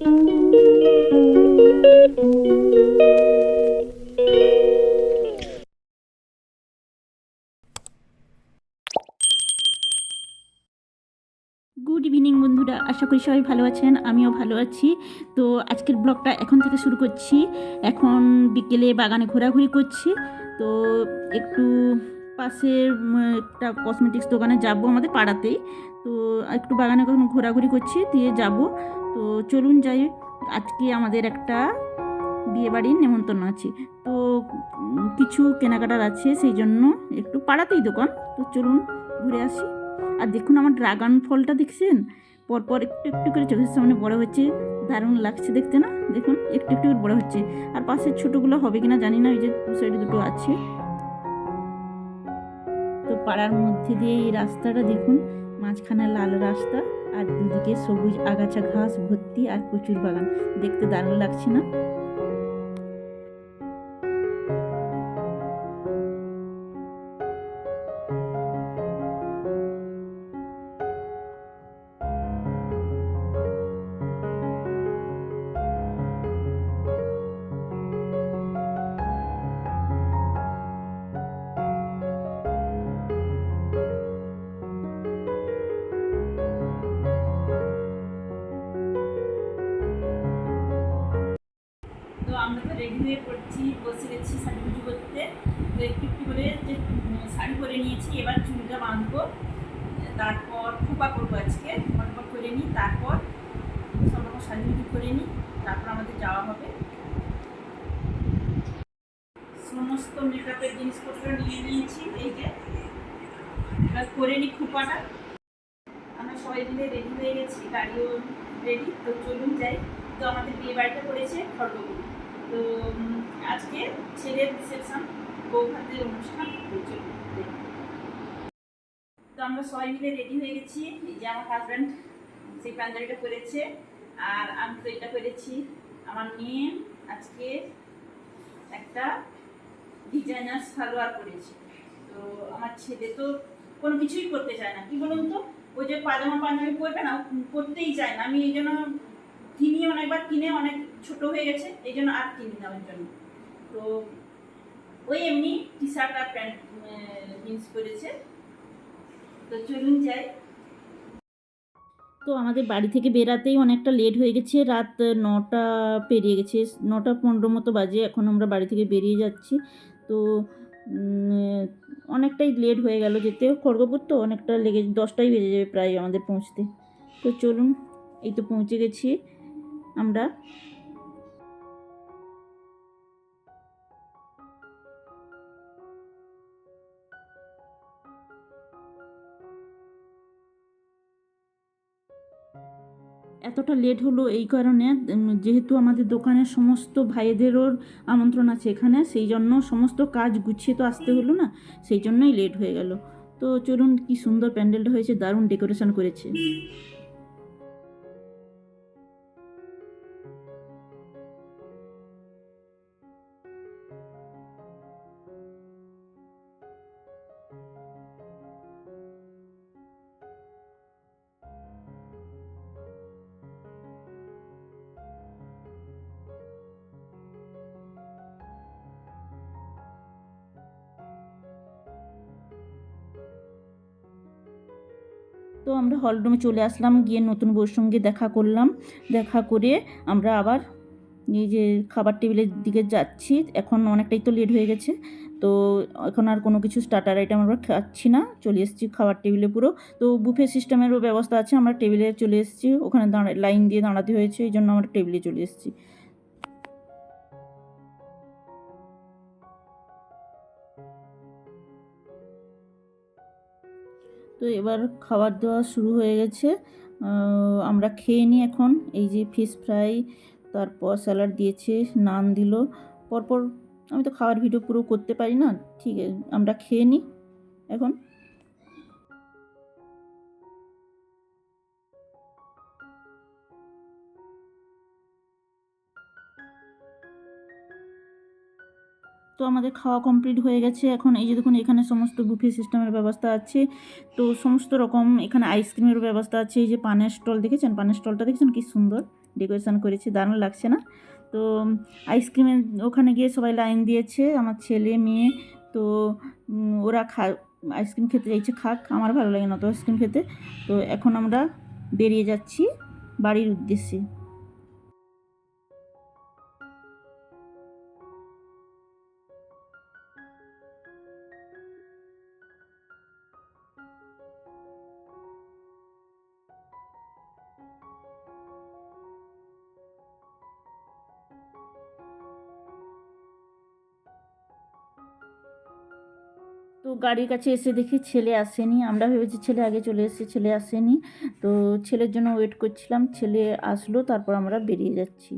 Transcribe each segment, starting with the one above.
Good evening বন্ধুরা। আশা করি সবাই ভালো আছেন, আমিও ভালো আছি। তো আজকের ব্লগটা এখন থেকে শুরু করছি। এখন বিকেলে বাগানে ঘোরাঘুরি করছি। তো একটু পাশের একটা কসমেটিক্স দোকানে যাব আমাদের পাড়াতেই। তো একটু বাগানে কখন ঘোরাঘুরি করছি, দিয়ে যাব। তো চলুন যাই, আজকে আমাদের একটা বিয়েবাড়ির নেমন্তন্ন আছে। তো কিছু কেনাকাটার আছে, সেই জন্য একটু পাড়াতেই দোকান। তো চলুন ঘুরে আসি। আর দেখুন আমার ড্রাগন ফলটা দেখছেন? পরপর একটু একটু করে চোখের সামনে বড় হচ্ছে। দারুণ লাগছে দেখতে না? দেখুন, একটু একটু করে বড় হচ্ছে। আর পাশের ছোটোগুলো হবে কিনা জানি না, ওই যে সাইডে দুটো আছে। পাড়ার মধ্যে দিয়ে এই রাস্তাটা দেখুন, মাঝখানে লাল রাস্তা আর দুদিকে সবুজ আগাছা ঘাস ভর্তি আর প্রচুর বাগান। দেখতে দারুণ লাগছে না? হয়ে পড়ছি, বসে গেছি শাড়ি পুজো করতে। তো একটু একটু করে যে শাড়ি পরে নিয়েছি, এবার চুলটা বাঁধবো। তারপর খোপা করব আজকে ফটফট করে নিই, তারপর সব রকম শাড়ি পুজো করে নিই, তারপর আমাদের যাওয়া হবে। সমস্ত মেকআপের জিনিসপত্র নিয়ে নিয়েছি, এই যে। এবার করে নিই খোপাটা। আমরা সবাই মিলে রেডি হয়ে গেছি, গাড়িও রেডি তো চলুন যাই। তো আমাদের বিয়ে বাড়িটা পড়েছে খড়গপুর। তো আজকে ছেলের রিসেপশন বৌভাতের অনুষ্ঠান তো আমরা সবাই মিলে রেডি হয়ে গেছি। এই যে আমার হাজব্যান্ড সেই পাঞ্জাবিটা পরেছে আর আমি তো এটা পরেছি আমার মেয়ে আজকে একটা ডিজাইনার সালোয়ার পরেছে। তো আমার ছেলে তো কোনো কিছুই করতে চায় না। কি বলুন তো? ওই যে পাজামা পাঞ্জাবি পরবে না, ও পরতেই চায় না। আমি এই জন্য কিনি অনেকবার, কিনে অনেক ছোট হয়ে গেছে, এই জন্য আর কিনি না ওর জন্য। তো ওই এমনি টি শার্ট আর প্যান্ট জিন্স পরেছে। তো চলুন যাই। তো আমাদের বাড়ি থেকে বেরাতেই অনেকটা লেট হয়ে গেছে, রাত নটা পেরিয়ে গেছে, নটা পনেরো মতো বাজে, এখন আমরা বাড়ি থেকে বেরিয়ে যাচ্ছি। তো অনেকটাই লেট হয়ে গেল যেতে। খড়গপুর তো অনেকটা লেগে, দশটাই বেজে যাবে প্রায় আমাদের পৌঁছতে। তো চলুন, এই তো পৌঁছে গেছি আমরা। এতটা লেট হলো এই কারণে যেহেতু আমাদের দোকানের সমস্ত ভাইদেরও আমন্ত্রণ আছে এখানে, সেই জন্য সমস্ত কাজ গুছিয়ে তো আসতে হলো না, সেই জন্যই লেট হয়ে গেল। তো চলুন কি সুন্দর প্যান্ডেলটা হয়েছে, দারুণ ডেকোরেশন করেছে। তো আমরা হলরুমে চলে আসলাম, গিয়ে নতুন বউর সঙ্গে দেখা করলাম। দেখা করে আমরা আবার এই যে খাবার টেবিলের দিকে যাচ্ছি। এখন অনেকটাই তো লেট হয়ে গেছে। তো এখন আর কোনো কিছু স্টার্টার আইটেম আমরা খাচ্ছি না। চলে এসেছি খাবার টেবিলে পুরো। তো বুফে সিস্টেমেরও ব্যবস্থা আছে। আমরা টেবিলে চলে এসেছি। ওখানে দাঁড়া লাইন দিয়ে দাঁড়াতে হয়েছে। এই জন্য আমরা টেবিলে চলে এসেছি। তো এবার খাবার দেওয়া শুরু হয়ে গেছে। আমরা খেয়ে নিই এখন। এই যে ফিশ ফ্রাই তারপর স্যালাড দিয়েছে, নান দিল। পরপর আমি তো খাওয়ার ভিডিও পুরো করতে পারি না। ঠিক আছে, আমরা খেয়ে নিই এখন। তো আমাদের খাওয়া কমপ্লিট হয়ে গেছে। এখন এই যে দেখুন, এখানে সমস্ত বুফে সিস্টেমের ব্যবস্থা আছে। তো সমস্ত রকম এখানে আইসক্রিমের ব্যবস্থা আছে। এই যে পানের স্টল দেখেছেন? পানের স্টলটা দেখেছেন? কি সুন্দর ডেকোরেশন করেছে, দারুণ লাগছে না? তো আইসক্রিমের ওখানে গিয়ে সবাই লাইন দিয়েছে, আমার ছেলে, মেয়ে। তো ওরা খা আইসক্রিম খেতে চাইছে, খাক, আমার ভালো লাগে না তো আইসক্রিম খেতে। তো এখন আমরা বেরিয়ে যাচ্ছি বাড়ির উদ্দেশ্যে। তো গাড়ির কাছে এসে দেখি ছেলে আসেনি। আমরা ভেবেছি ছেলে আগে চলে এসেছে, ছেলে আসেনি। তো ছেলের জন্য ওয়েট করছিলাম। ছেলে আসলো, তারপর আমরা বেরিয়ে যাচ্ছি।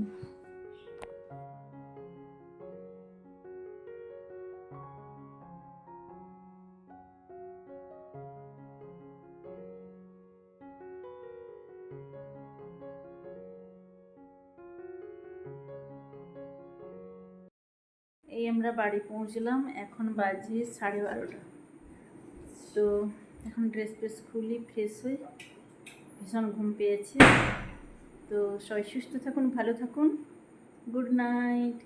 আমরা বাড়ি পৌঁছলাম এখন বাজে সাড়ে বারোটা। তো এখন ড্রেস ফ্রেস খুলি ফ্রেশ হয়ে ভীষণ ঘুম পেয়েছে। তো সবাই সুস্থ থাকুন ভালো থাকুন। Good night.